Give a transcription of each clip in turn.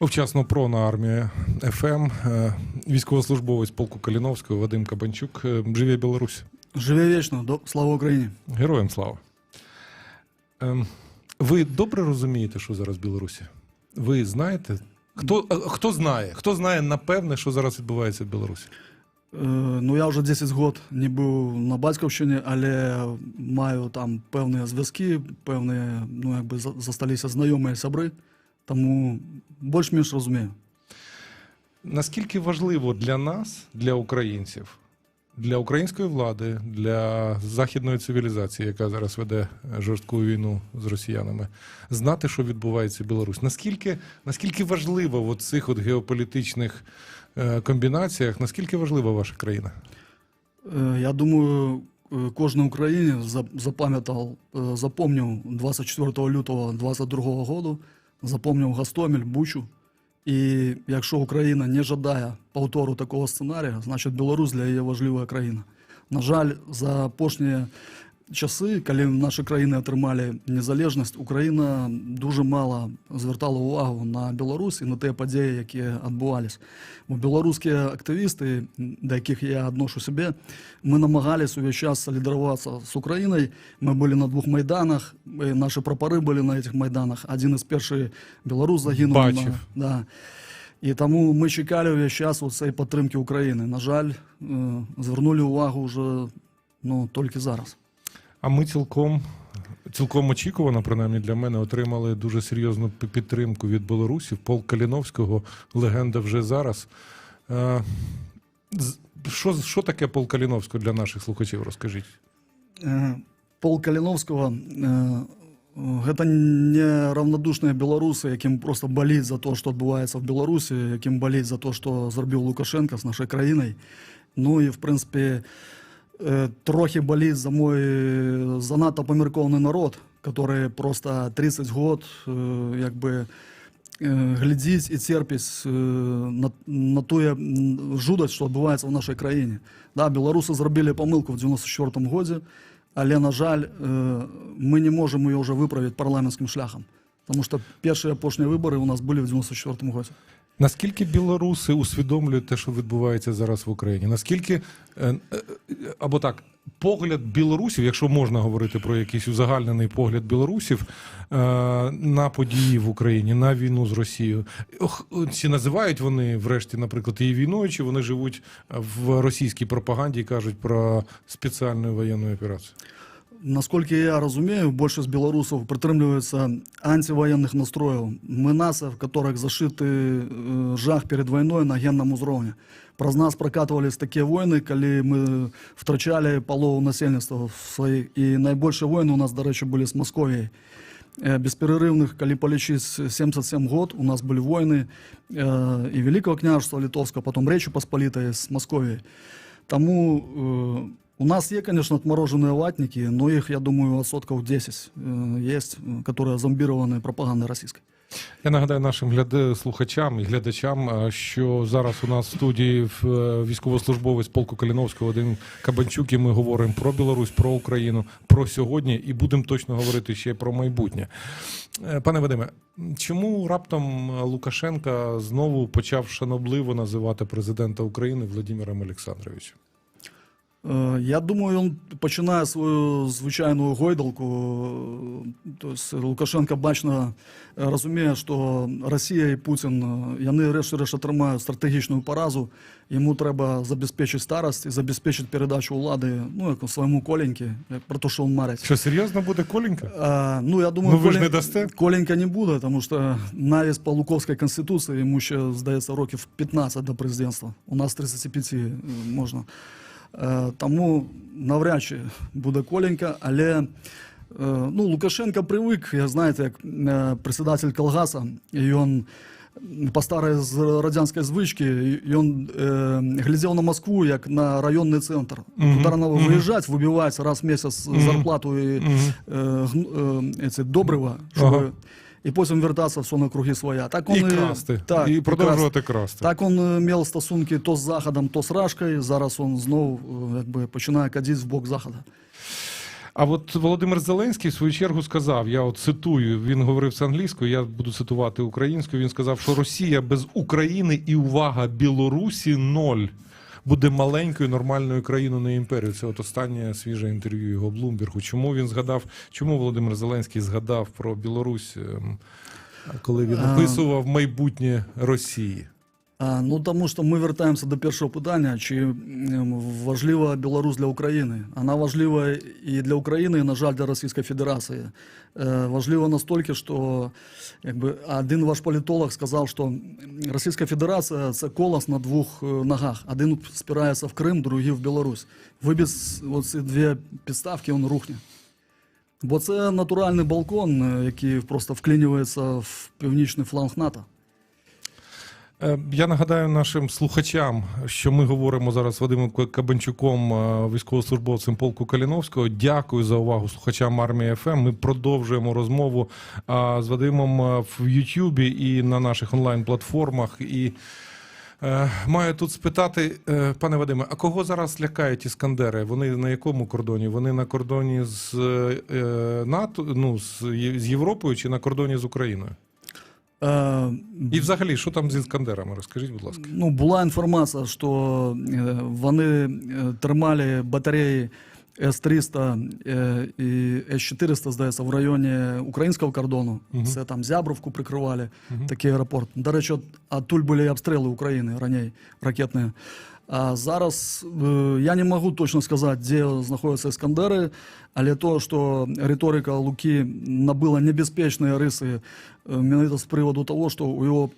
Вчасно про на армії ФМ, е, військовослужбовець полку Каліновського Вадим Кабанчук. Е, Живе Білорусь. Живе вічно, до слава Україні. Героям слава. Ем, Ви добре розумієте, що зараз в Білорусі? Ви знаєте? Хто, хто знає? Хто знає напевне, що зараз відбувається в Білорусі? Е, ну я вже 10 років не був на батьківщині, але маю там певні зв'язки, певні, ну якби засталися знайомі сябри, тому більш-менш розумію. Наскільки важливо для нас, для українців, для української влади, для західної цивілізації, яка зараз веде жорстку війну з росіянами, знати, що відбувається в Білорусі? Наскільки, наскільки важливо в цих от геополітичних е, комбінаціях, наскільки важлива ваша країна? Е, Я думаю, е, кожен українець за- запам'ятав, запомнив 24 лютого 22 року, запомнив Гастомель, Бучу. І якщо Україна не жадає повтору такого сценарія, значить Білорусь для її важлива країна. На жаль, за останні часи, коли наші країни отримали незалежність, Україна дуже мало звертала увагу на Білорусь і на ті події, які відбувалися. Бо білоруські активісти, до яких я відношу себе, ми намагалися увесь час солідаруватися з Україною. Ми були на двох майданах, і наші прапори були на цих майданах. Один із перших білорус загинув. Бачив. На, да. І тому ми чекали весь час цієї підтримки України. На жаль, е, звернули увагу вже ну, тільки зараз. А ми цілком, цілком очікувано, принаймні для мене, отримали дуже серйозну пі- підтримку від білорусів. Полк Каліновського, легенда вже зараз. Е, з- Що, що таке полк Каліновського для наших слухачів? Розкажіть. Э, Пол Каліновського э, гэта не равнодушныя беларусы, якім просто баліць за то, што адбываецца в Беларусі, якім баліць за то, што зрабіў Лукашенко з нашай краінай. Ну і в прынцыпе э, трохі баліць за мой э, занадта памяркоўны народ, который просто 30 год э, як бы э, глядзіць і церпіць э, на, на тое м, жудасць, што адбываецца ў нашай краіне. Да, беларусы зрабілі памылку в 94 годзе, але на жаль, э, мы не можам ее ўжо выправіць парламенцкім шляхам. Тому што першыя апошнія выбары у нас былі в 94 годзе. Наскільки білоруси усвідомлюють те, що відбувається зараз в Україні? Наскільки е, е, або так, погляд білорусів, якщо можна говорити про якийсь узагальнений погляд білорусів е, на події в Україні, на війну з Росією, чи називають вони, врешті, наприклад, її війною, чи вони живуть в російській пропаганді і кажуть про спеціальну воєнну операцію? Насколько я разумею, большасць беларусаў прытрымліваецца антивоенных настрояў. Мы нация, в которых зашиты э, жах перед войной на генном узроўні. Праз нас прокатывались такія войны, калі мы втрачалі палову насельніцтва сваіх. І найбольшыя войны у нас, дарэчы, былі з Масковіяй. Э, Бесперерывных, калі палічыць 77 год, у нас былі войны э, і Великого княжества Литовского, потом Речи Посполитой с Московией. Тому э, у нас є, конечно, отмороженные ватники, но их, я думаю, отсотков 10 э, есть, э, которые зомбированы пропагандой российской. Я нагадаю нашим гляд... слухачам і глядачам, а, що зараз у нас в студії в- е, військовослужбовець полку Каліновського Вадим Кабанчук, і ми говоримо про Білорусь, про Україну, про сьогодні, і будемо точно говорити ще про майбутнє. Е, Пане Вадиме, чому раптом Лукашенка знову почав шанобливо називати президента України Владимиром Олександровичем? Е, Я думаю, він починає свою звичайну гойдалку. Е, Тобто Лукашенко бачно е, розуміє, що Росія і Путін е, вони решт-решт отримають стратегічну поразу. Йому треба забезпечити старость і забезпечити передачу влади ну, як своєму коленьки, як про те, що він марить. Що серйозно буде Коленька? А, ну, я думаю, Ну, ви ж не дасте? Коленька не буде, тому що навіть по Луковській конституції йому ще, здається, років 15 до президентства. У нас 35 е, можна. Е, Тому навряд чи буде Коленька, але е, ну, Лукашенко привик, я знаєте, як е, председатель Колгаса, і він по старой з- радянській звичці, і він е, глядів на Москву як на районний центр. Мгм, Куди треба мгм. виїжджати, вибивати раз в місяць зарплату Мгм. е, гн- е, ці добрива, щоб І потім вертатися все на круги своя. Так І красти, так, і продовжувати красти. Так він е, мав стосунки то з Заходом, то з Рашкою. Зараз він знову е, якби, починає кадити в бок Заходу. А от Володимир Зеленський в свою чергу сказав: я от цитую, він говорив це англійською, я буду цитувати українською. Він сказав, що Росія без України і увага Білорусі ноль. Буде маленькою нормальною країною на імперією. Це от останнє свіже інтерв'ю його Блумбергу. Чому він згадав? Чому Володимир Зеленський згадав про Білорусь, ем, коли він описував майбутнє Росії? Ну тому що ми вертаємося до першого питання, чи важлива Білорусь для України. Вона важлива і для України, і, на жаль, для Російської Федерації. Е, важлива настільки, що якби, один ваш політолог сказав, що Російська Федерація це колос на двох е, ногах. Один спирається в Крим, другий в Білорусь. Вибіж оці дві підставки, він рухне. Бо це натуральний балкон, е, який просто вклинюється в північний фланг НАТО. Е, Я нагадаю нашим слухачам, що ми говоримо зараз з Вадимом Кабанчуком, е, військовослужбовцем полку Каліновського. Дякую за увагу слухачам армії ФМ. Ми продовжуємо розмову з Вадимом е, в Ютубі і на наших онлайн-платформах. І е, маю тут спитати, е, пане Вадиме, а кого зараз лякають іскандери? Вони на якому кордоні? Вони на кордоні з е, НАТО, ну з Європою чи на кордоні з Україною? Е, І взагалі, що там з іскандерами? Розкажіть, будь ласка. Ну, була інформація, що е, вони е, тримали батареї С-300 е, і С-400, здається, в районі українського кордону. Угу. Це там Зябровку прикривали, угу. такий аеропорт. До речі, от, оттуль були обстріли України раніше, ракетні. А зараз е, я не можу точно сказати, де знаходяться Іскандери, але то, що риторика Луки набила небезпечні риси е, менавіта з приводу того, що у його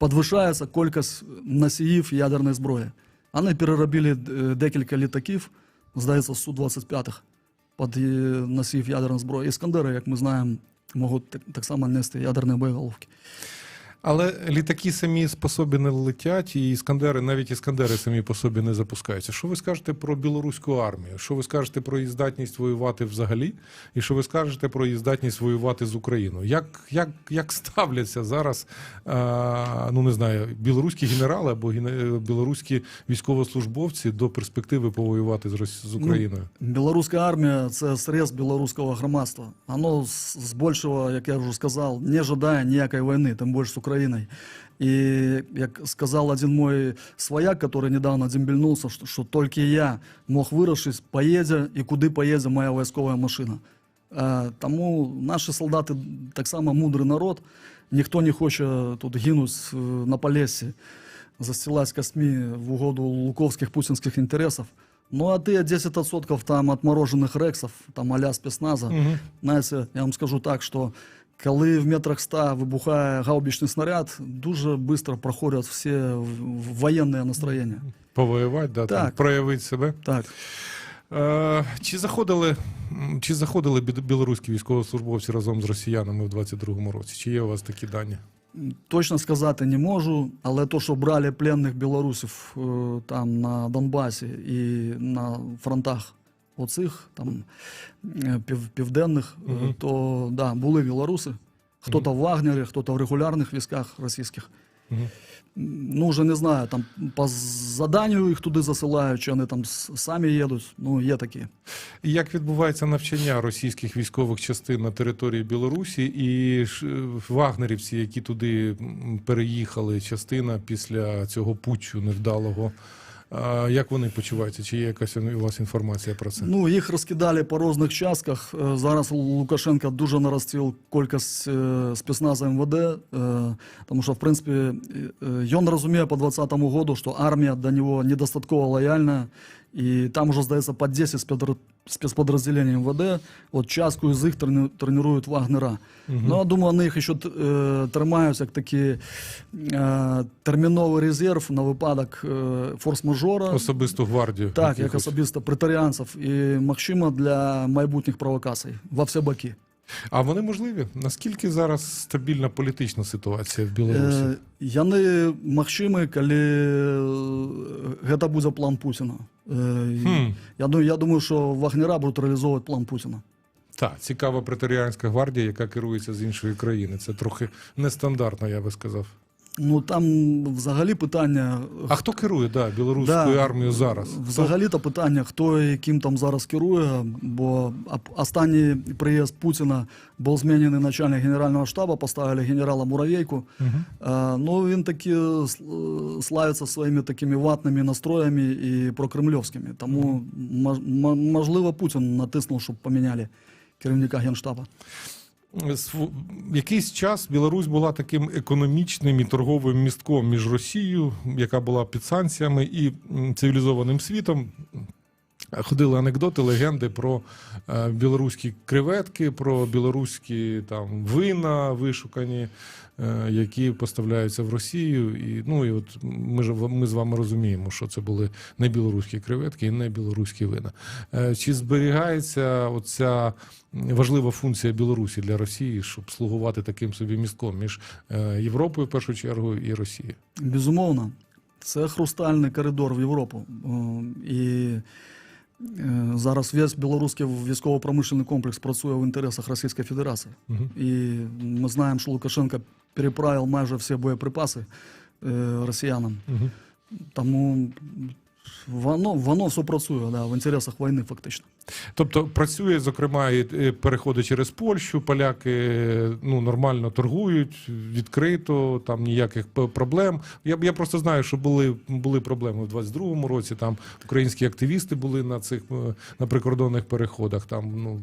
підвищається кількість носіїв ядерної зброї. Вони переробили е, декілька літаків, здається, Су-25 під е, носіїв ядерної зброї. Іскандери, як ми знаємо, можуть так само нести ядерні боєголовки. Але літаки самі по собі не летять, і іскандери, навіть іскандери самі по собі не запускаються. Що ви скажете про білоруську армію? Що ви скажете про її здатність воювати взагалі? І що ви скажете про її здатність воювати з Україною? Як, як, як ставляться зараз, а, ну не знаю, білоруські генерали або ген- білоруські військовослужбовці до перспективи повоювати з, з Україною? Білоруська армія це срез білоруського громадства. Воно з, з більшого, як я вже сказав, не жадає ніякої війни, тим більше з Україною. І як сказав один мой свояк, який недавно дембельнувся, що, що тільки я мог вирішити, поїде і куди поїде моя військова машина. Е, тому наші солдати так само мудрий народ. Ніхто не хоче тут гинути е, на Полесі, застилать костьми в угоду луковских путинских интересов. Ну, а ты 10% там отмороженных рексов, там а-ля спецназа, Мгм. знаєте, я вам скажу так, що коли в метрах 100 вибухає гаубичний снаряд, дуже швидко проходять всі в- в- настроєння. Повоювати, да, там, проявити себе. Так. Е, Чи заходили, чи заходили білоруські військовослужбовці разом з росіянами в 22-му році? Чи є у вас такі дані? Точно сказати не можу, але то, що брали пленних білорусів е, там на Донбасі і на фронтах оцих там е, пів, південних, Мгм. то да, були білоруси. Хто-то в Вагнері, хто-то в регулярних військах російських. Мгм. Ну, вже не знаю, там по заданню їх туди засилають, чи вони там самі їдуть. Ну, є такі. Як відбувається навчання російських військових частин на території Білорусі і е, вагнерівці, які туди переїхали, частина після цього путчу невдалого? А Як вони почуваються? Чи є якась у вас інформація про це? Ну, їх розкидали по різних частках. Е, Зараз Лукашенко дуже наростив кількість спецназа МВД, е, тому що, в принципі, е, е, він розуміє по 2020 году, що армія до нього недостатково лояльна, і там вже, здається, по 10 спецподр- спецподразделений МВД, от частку з їх трени- тренують Вагнера. Ну, я думаю, вони їх ще е, тримають як такий е, терміновий резерв на випадок е, форс-мажора. Особисту гвардію. Так, як особисто претаріанців і можливо для майбутніх провокацій во всі боки. А вони можливі? Наскільки зараз стабільна політична ситуація в Білорусі? Е, яны магчымы, калі е, гэта будзе план Путіна. Е, і Хм. Я, ду- я думаю, що Вагнера будуть реалізовувати план Путіна. Так, цікава преторіанська гвардія, яка керується з іншої країни. Це трохи нестандартно, я би сказав. Ну там взагалі питання. А хто керує да, білоруською Да. армією зараз? Взагалі-то питання, хто і ким там зараз керує, бо останній приїзд Путіна був змінений начальник Генерального штабу, поставили генерала Муравейку. Мгм. Е, Ну, він таки славиться своїми такими ватними настроями і прокремльовськими. Тому, мож- можливо, Путін натиснув, щоб поміняли керівника Генштабу. Якийсь час Білорусь була таким економічним і торговим містком між Росією, яка була під санкціями, і цивілізованим світом. Ходили анекдоти, легенди про е, білоруські креветки, про білоруські там вина вишукані, е, які поставляються в Росію. І, ну, і от ми ж ми з вами розуміємо, що це були не білоруські креветки і не білоруські вина. Е, Чи зберігається оця важлива функція Білорусі для Росії, щоб слугувати таким собі містком між Європою в першу чергу і Росією? Безумовно, це хрустальний коридор в Європу. І зараз весь білоруський військово-промишлений комплекс працює в інтересах Російської Федерації. Угу. І ми знаємо, що Лукашенко переправив майже всі боєприпаси е, росіянам. Угу. Тому воно, воно все працює да, в інтересах війни, фактично. Тобто працює, зокрема, і переходить через Польщу. Поляки ну нормально торгують відкрито, там ніяких проблем. Я я просто знаю, що були були проблеми в 22-му році. Там українські активісти були на цих е, на прикордонних переходах. Там ну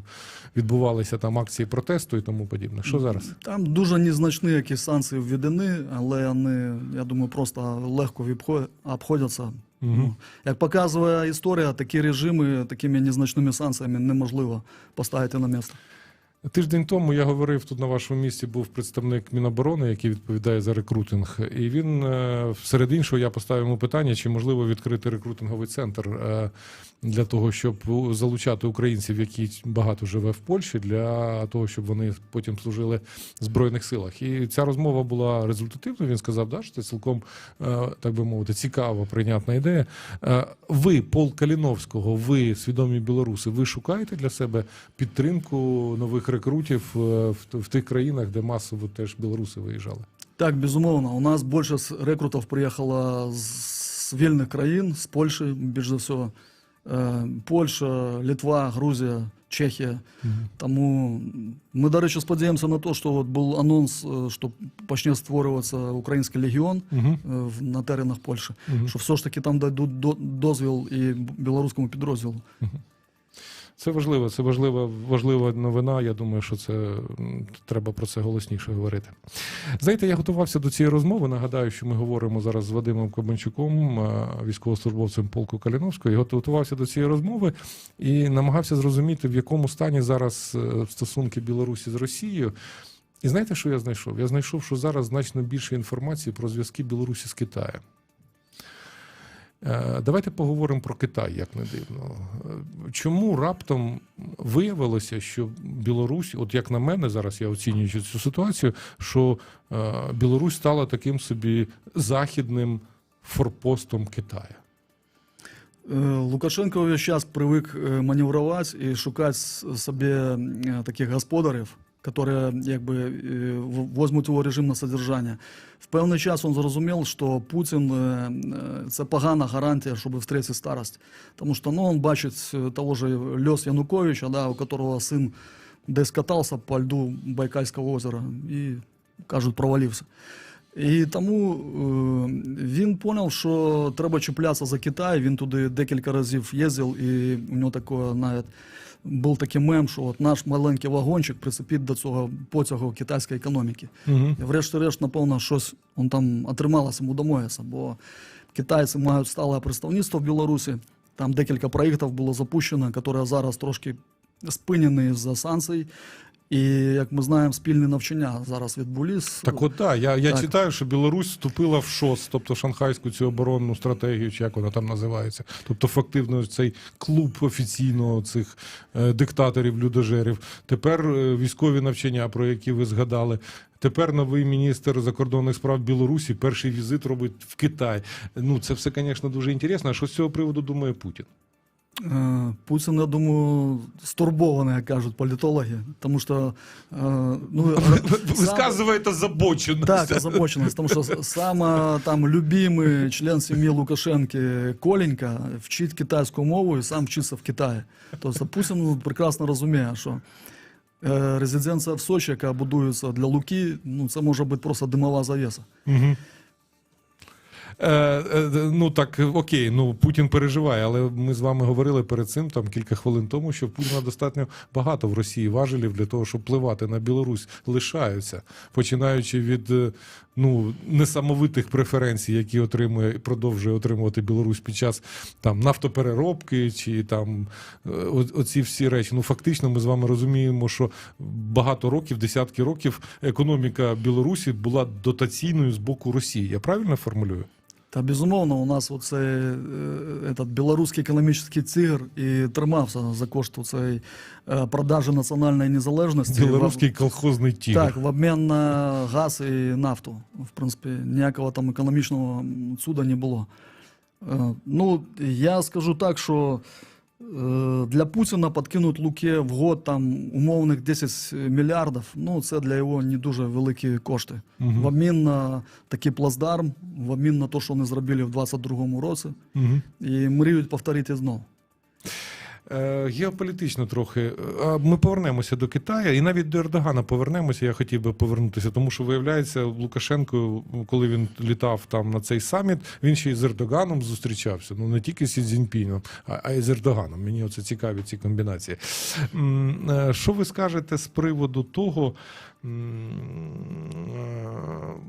відбувалися там акції протесту і тому подібне. Що зараз? Там дуже незначні якісь санкції введені, але вони, я думаю, просто легко обходяться. Ну, як показує історія, такі режими такими незначними санкціями неможливо поставити на місце. Тиждень тому я говорив тут на вашому місці. Був представник Міноборони, який відповідає за рекрутинг. І він е, серед іншого я поставив йому питання, чи можливо відкрити рекрутинговий центр е, для того, щоб залучати українців, які багато живе в Польщі, для того, щоб вони потім служили в збройних силах. І ця розмова була результативною. Він сказав, да, що це цілком е, так би мовити, цікава, прийнятна ідея. Ви, Пол Каліновського, ви свідомі білоруси, ви шукаєте для себе підтримку нових рекрутів е, в, в тих країнах, де масово теж білоруси виїжджали? Так, безумовно. У нас більше рекрутів приїхало з вільних країн, з Польщі, більш за все. Польща, Литва, Грузія, Чехія. Тому ми, до речі, сподіваємося на те, що от був анонс, е, що почне створюватися український легіон Угу. на теренах Польщі. Угу. Що все ж таки там дадуть дозвіл і білоруському підрозділу. Це важливо, це важлива, важлива новина. Я думаю, що це треба про це голосніше говорити. Знаєте, я готувався до цієї розмови. Нагадаю, що ми говоримо зараз з Вадимом Кабанчуком, е, військовослужбовцем полку Каліновського. Я готувався до цієї розмови і намагався зрозуміти, в якому стані зараз е, стосунки Білорусі з Росією. І знаєте, що я знайшов? Я знайшов, що зараз значно більше інформації про зв'язки Білорусі з Китаєм. Е, Давайте поговоримо про Китай, як не дивно. Е, Чому раптом виявилося, що Білорусь, от як на мене, зараз я оцінюючи цю ситуацію, що е, Білорусь стала таким собі західним форпостом Китаю. Лукашенко весь час привик е, маневрувати і шукати с- собі е, таких господарів, які якби е, возьмуть його режим на содержання. В певний час він зрозумів, що Путін е, е, це погана гарантія, щоб встретити старость. Тому що ну, він бачить того ж Льос Януковича, да, у которого син десь катався по льду Байкальського озера і, кажуть, провалився. І тому він зрозумів, що треба чіплятися за Китай. Він туди декілька разів їздив, і у нього таке навіть був такий мем, що от наш маленький вагончик прицепить до цього потягу китайської економіки. Угу. І врешті-решт, напевно, щось он там отрималося йому домоїться, бо китайці мають стале представництво в Білорусі. Там декілька проєктів було запущено, які зараз трошки спинені з-за санкцій. І, як ми знаємо, спільні навчання зараз відбулись. Так от так, я, я Так. читаю, що Білорусь вступила в ШОС, тобто шанхайську цю оборонну стратегію, чи як вона там називається. Тобто, фактично, цей клуб офіційно цих е, диктаторів, людожерів. Тепер е, військові навчання, про які ви згадали. Тепер новий міністр закордонних справ Білорусі перший візит робить в Китай. Ну, це все, звісно, дуже інтересно. А що з цього приводу думає Путін? Е, Путін, я думаю, стурбований, як кажуть політологи, тому що е, ну, сам- Висказуєте. Так, озабоченность, потому что сам там любимый член семьи Лукашенки Коленька вчить китайську мову і сам вчиться в Китаї. Тобто Путін прекрасно розуміє, що е, резиденція в Сочі, яка будується для Луки, ну це може бути просто димова завіса. Угу. Е, е, ну так, окей, ну Путін переживає, але ми з вами говорили перед цим там кілька хвилин тому, що Путіна достатньо багато в Росії важелів для того, щоб впливати на Білорусь, лишаються, починаючи від е, ну несамовитих преференцій, які отримує і продовжує отримувати Білорусь під час там нафтопереробки, чи там оці всі речі. Ну фактично, ми з вами розуміємо, що багато років, десятки років, економіка Білорусі була дотаційною з боку Росії. Я правильно формулюю? Та безумовно, у нас оцей е, этот білоруський економічний цигр і тримався за кошт цієї е, продажі національної незалежності. Білоруський колхозний тігр. Так, в обмін на газ і нафту. В принципі, ніякого там економічного цуда не було. Е, Ну, я скажу так, що для Путіна підкинуть Луке в год там умовних 10 мільярдів, ну це для його не дуже великі кошти. Угу. В обмін на такий плацдарм, в обмін на те, що вони зробили в 22-му році, Угу. і мріють повторити знову. Е, геополітично трохи. Е, Ми повернемося до Китаю і навіть до Ердогана повернемося. Я хотів би повернутися, тому що виявляється, Лукашенко, коли він літав там на цей саміт, він ще й з Ердоганом зустрічався. Ну не тільки з Цзіньпіном, а, й з Ердоганом. Мені оце цікаві ці комбінації. Е, Що ви скажете з приводу того?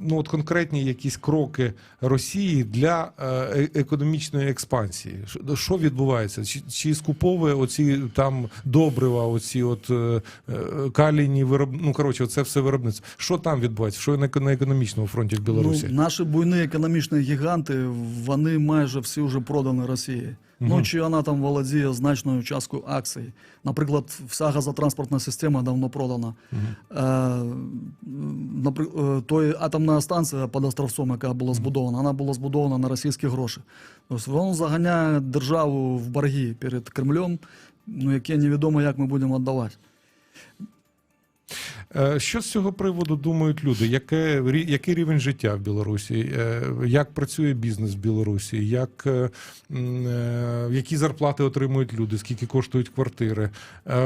Ну, от конкретні якісь кроки Росії для е, е- економічної експансії. Що- відбувається? Чи, чи скуповує оці там добрива, оці от е, калійні вироб... Ну, коротше, це все виробництво. Що там відбувається? Що на економічному фронті в Білорусі? Ну, наші буйні економічні гіганти, вони майже всі вже продані Росії. Ну, чи вона там володіє значною часткою акцій. Наприклад, вся газотранспортна система давно продана. Е, той атомна станція під Островцом, яка була збудована, вона була збудована на російські гроші. Тобто він заганяє державу в борги перед Кремлем, ну, яке невідомо, як ми будемо віддавати. Е, Що з цього приводу думають люди? Яке, який рівень життя в Білорусі? Е, Як працює бізнес в Білорусі? Як, е, які зарплати отримують люди? Скільки коштують квартири?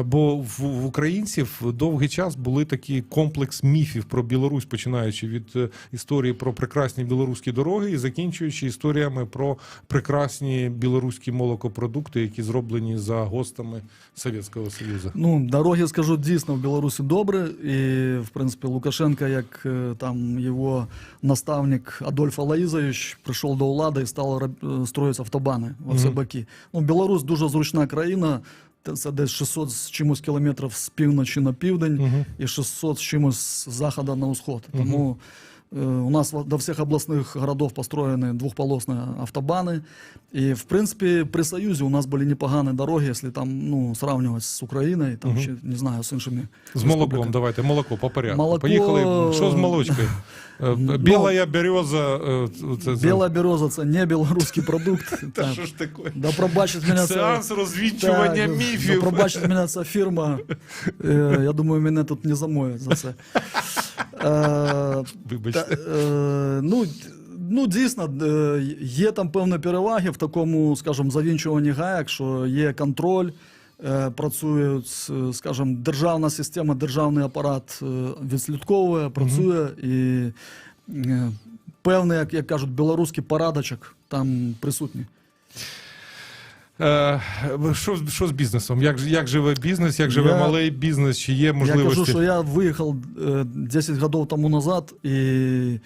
Бо в, в українців довгий час були такий комплекс міфів про Білорусь, починаючи від історії про прекрасні білоруські дороги і закінчуючи історіями про прекрасні білоруські молокопродукти, які зроблені за гостами Совєтського Союзу. Ну, дороги, скажу, дійсно в Білорусі добре. І, в принципі, Лукашенко, як е, там його наставник Адольф Алаїзович, прийшов до влади і став е, строїти автобани во всі боки. Ну, Білорусь дуже зручна країна. Це десь 600 з чимось кілометрів з півночі на південь Мгм. і 600 з чимось з заходу на сход. Тому е, у нас до всіх обласних городов построєні двохполосні автобани. І, в принципі, при Союзі у нас були непогані дороги, якщо там, ну, сравнювати з Україною, там, Мгм. ще, не знаю, з іншими З молоком, давайте, молоко по порядку. Молоко- Поїхали. Що з молочкою? Е, Ну, Біла береза. е, Це, це, береза це не білоруський продукт. Та що ж таке? Да пробачить мене. Сеанс розвінчування міфів. Да пробачить мене ця фірма. Е, Я думаю, мене тут не замоють за це. Е, Вибачте. Е, ну, ну, дійсно, е, є там певні переваги в такому, скажімо, завінчуванні гаяк, що є контроль, працюють, е, скажімо, державна система, державний апарат відслідковує, працює і певний, як, кажуть, білоруський порадочок там присутній. Е, Що, що з бізнесом? Як, як живе бізнес, як живе Я- малий бізнес, чи є Я кажу, що я виїхав е, 10 років тому назад, і е,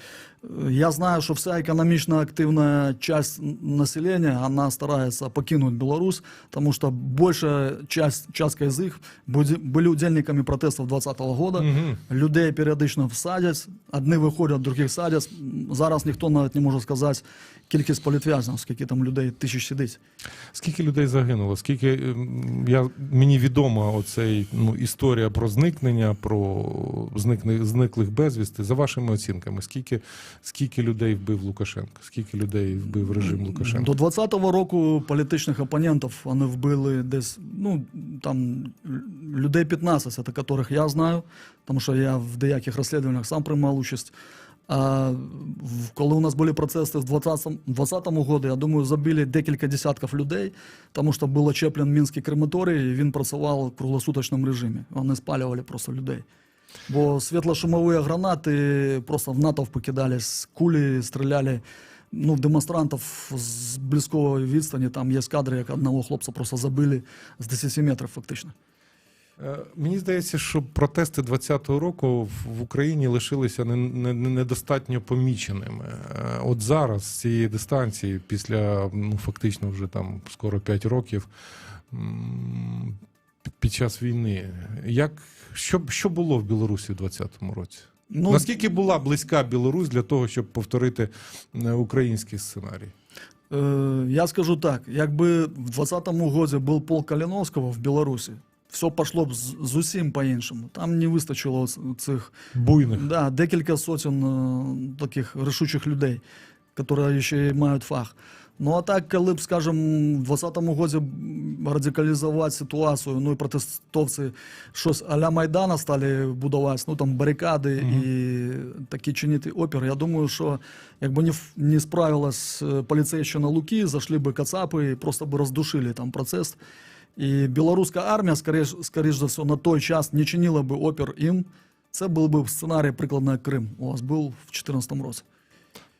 я знаю, що вся економічно активна часть населення, вона старається покинути Білорусь, тому що більша часть, частка з їх буді- були удельниками протестів 2020 року. Мгм. Людей періодично всадять, одні виходять, других садять. Зараз ніхто навіть не може сказати кількість політв'язнів, скільки там людей тисяч сидить. Скільки людей загинуло? Скільки ем, я, мені відома оцей, ну, історія про зникнення, про зникне, зниклих безвісти. За вашими оцінками, скільки скільки людей вбив Лукашенко, скільки людей вбив режим Лукашенка. До 20-го року політичних опонентів вони вбили десь, ну, там, людей 15, це яких я знаю, тому що я в деяких розслідуваннях сам приймав участь. А коли у нас були процеси в 20-му 20-му я думаю, забили декілька десятків людей, тому що був очеплен Мінський крематорій, і він працював в круглосуточному режимі. Вони спалювали просто людей. Бо світлошумові гранати просто в натовп кидались, кулі стріляли. Ну, демонстрантів з близької відстані там є кадри, як одного хлопця просто забили з 10 метрів, фактично. Е, Мені здається, що протести 20-го року в- Україні лишилися не- не- не- недостатньо поміченими. Е, От зараз з цієї дистанції, після ну фактично вже там скоро 5 років. Під час війни, як що, що було в Білорусі в 20-му році? Ну, Наскільки була близька Білорусь для того, щоб повторити е, український сценарій? Е, я скажу так: якби в 20-му годі був полк Каліновського в Білорусі, все пішло б з- зовсім по-іншому. Там не вистачило цих Буйних. да, декілька сотень е, таких рішучих людей, які ще мають фах. Ну а так, коли б, скажімо, в 20-му годі радикалізувати ситуацію, ну і протестовці щось а-ля Майдана стали будувати, ну там барикади і такі чинити опір. Я думаю, що якби не, не справилась е, поліцейщина Луки, зайшли би кацапи і просто би роздушили там процес. І білоруська армія, скоріш, скоріш за все, на той час не чинила би опір їм. Це був би сценарій прикладно як Крим. У вас був в 2014 році.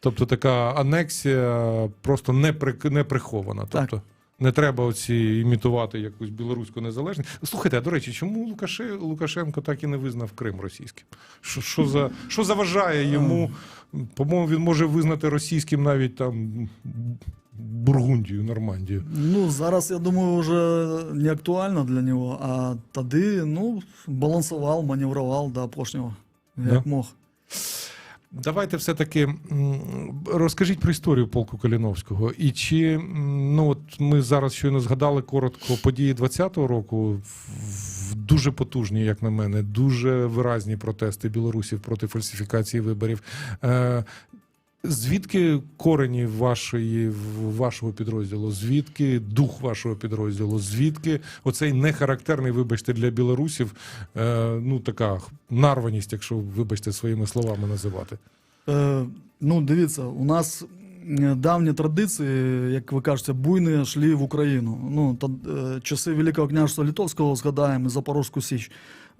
Тобто така анексія просто не, при, не прихована. Так. Тобто не треба оці імітувати якусь білоруську незалежність. Слухайте, а до речі, чому Лукаше, Лукашенко так і не визнав Крим російським? Що, що, за, що заважає йому? По-моєму, він може визнати російським навіть там Бургундію, Нормандію. Ну, зараз, я думаю, вже не актуально для нього, а тоді, ну, балансував, маневрував до останнього, як Да? мог. Давайте все-таки розкажіть про історію полку Каліновського. І чи ну от ми зараз щойно згадали коротко події 20-го року, дуже потужні, як на мене, дуже виразні протести білорусів проти фальсифікації виборів. Звідки корені вашої вашого підрозділу? Звідки дух вашого підрозділу? Звідки оцей нехарактерний, вибачте, для білорусів, е, ну така нарваність, якщо вибачте своїми словами називати? Е, ну, дивіться, у нас давні традиції, як ви кажете, буйні йшли в Україну. Ну, та, е, часи Великого княжества Литовського згадаємо, Запорозьку Січ.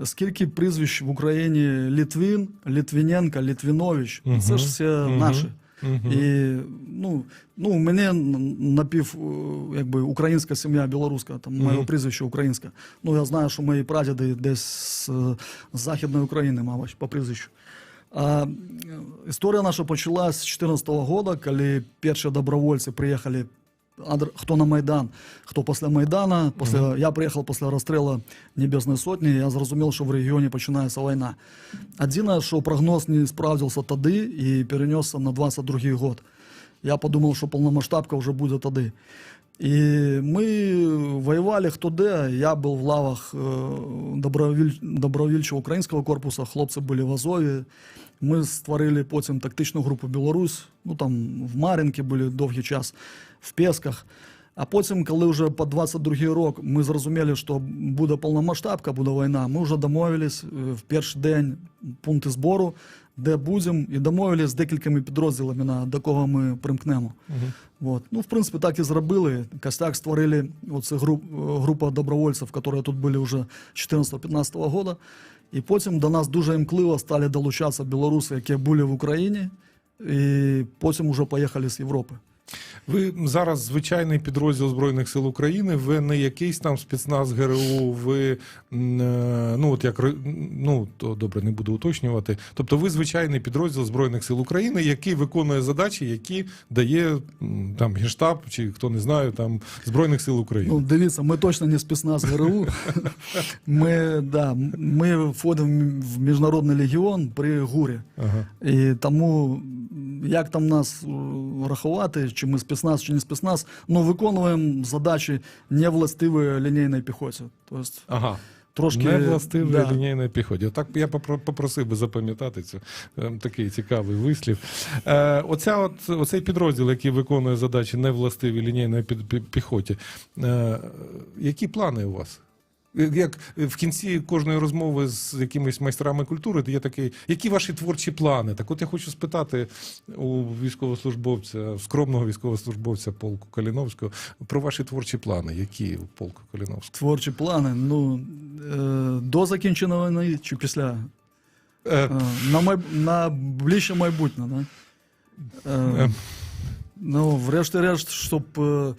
Скільки прізвищ в Україні Літвін, Літвіненко, Літвінович, Мгм. це ж все Мгм. наші. Мгм. І ну, ну, у мене напів е, якби, українська сім'я білоруська, там моє Мгм. прізвище українське. Ну, я знаю, що мої прадіди десь з, е, з Західної України, мабуть, по прізвищу. А, історія наша почалась з 2014 року, коли перші добровольці приїхали. Хто на Майдан, хто після Майдана, після, я приїхав після розстрілу Небесної Сотні, я зрозумів, що в регіоні починається війна. Єдине, що прогноз не справдився тоді і перенесся на 22 год. Я подумав, що повномасштабка вже буде тоді. І ми воювали хто де. Я був в лавах е, добровіль... добровільчого українського корпусу, хлопці були в Азові. Ми створили потім тактичну групу Білорусь. Ну там в Мар'їнці були довгий час, в Песках. А потім, коли вже по 22 рік ми зрозуміли, що буде повномасштабка, буде війна, ми вже домовились е, в перший день пункти збору, де будемо, і домовились з декількома підрозділами, на, до кого ми примкнемо. Мгм. Вот. Ну, в принципі, так і зробили. Костяк створили оце груп, група добровольців, які тут були вже з 14-15 года. І потім до нас дуже імкливо стали долучатися білоруси, які були в Україні, і потім вже поїхали з Європи. Ви зараз звичайний підрозділ Збройних сил України. Ви не якийсь там спецназ ГРУ, ви е, ну от як ну то добре, не буду уточнювати. Тобто, ви звичайний підрозділ Збройних сил України, який виконує задачі, які дає там генштаб чи хто не знає, там Збройних сил України. Ну, дивіться, ми точно не спецназ ГРУ. Ми, да, ми входимо в Міжнародний легіон при ГУРі. І тому як там нас е, рахувати, чи ми спецназ, чи не спецназ, ну виконуємо задачі не властиві лінійній піхоті. Тобто, Ага. трошки невластивої да, лінійної піхоті. Так я попросив би запам'ятати це такий цікавий вислів. Е, оця от, оцей підрозділ, який виконує задачі невластиві лінійної піхоті. Е, які плани у вас? Як в кінці кожної розмови з якимись майстрами культури є такий, які ваші творчі плани? Так от я хочу спитати у військовослужбовця, скромного військовослужбовця полку Каліновського про ваші творчі плани. Які у полку Каліновського? творчі плани. Ну, е, до закінчення війни чи після? Е, Е, на, май... на ближче майбутнє, да? Е, Е. ну, врешті-решт, щоб е,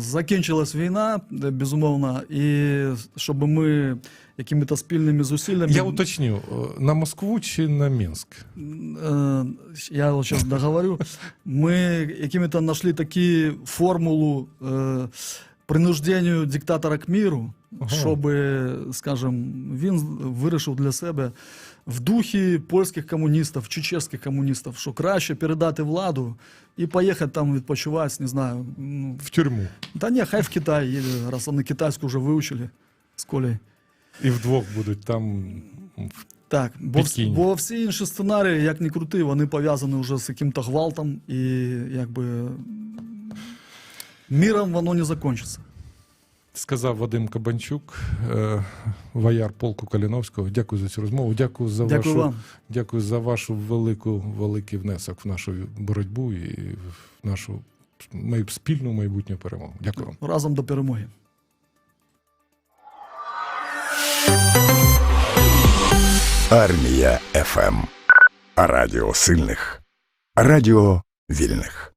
закінчилась війна, е, безумовно, і щоб ми якими-то спільними зусиллями. Я уточню, е, на Москву чи на Мінськ? Э, я вот сейчас договорю, мы какими-то нашли такие формулу э, принужденню диктатора к миру, Ага. щоб, скажем, він вирішив для себе в духі польських комуністів чи чеських комуністів, що краще передати владу і поїхати там відпочивати, не знаю. Ну, В тюрму. та ні, хай в Китай їде, раз вони китайську вже вивчили з колею. І вдвох будуть там. Так, бо, вс- бо всі інші сценарії, як не крути, вони пов'язані вже з яким-то гвалтом, і якби міром воно не закінчиться. Сказав Вадим Кабанчук, е, вояр полку Каліновського. Дякую за цю розмову. Дякую за Дякую вашу вам. дякую за вашу велику великий внесок в нашу боротьбу і в нашу май- спільну майбутню перемогу. Дякую вам. Разом до перемоги. Армія ФМ. Радіо сильних. Радіо вільних.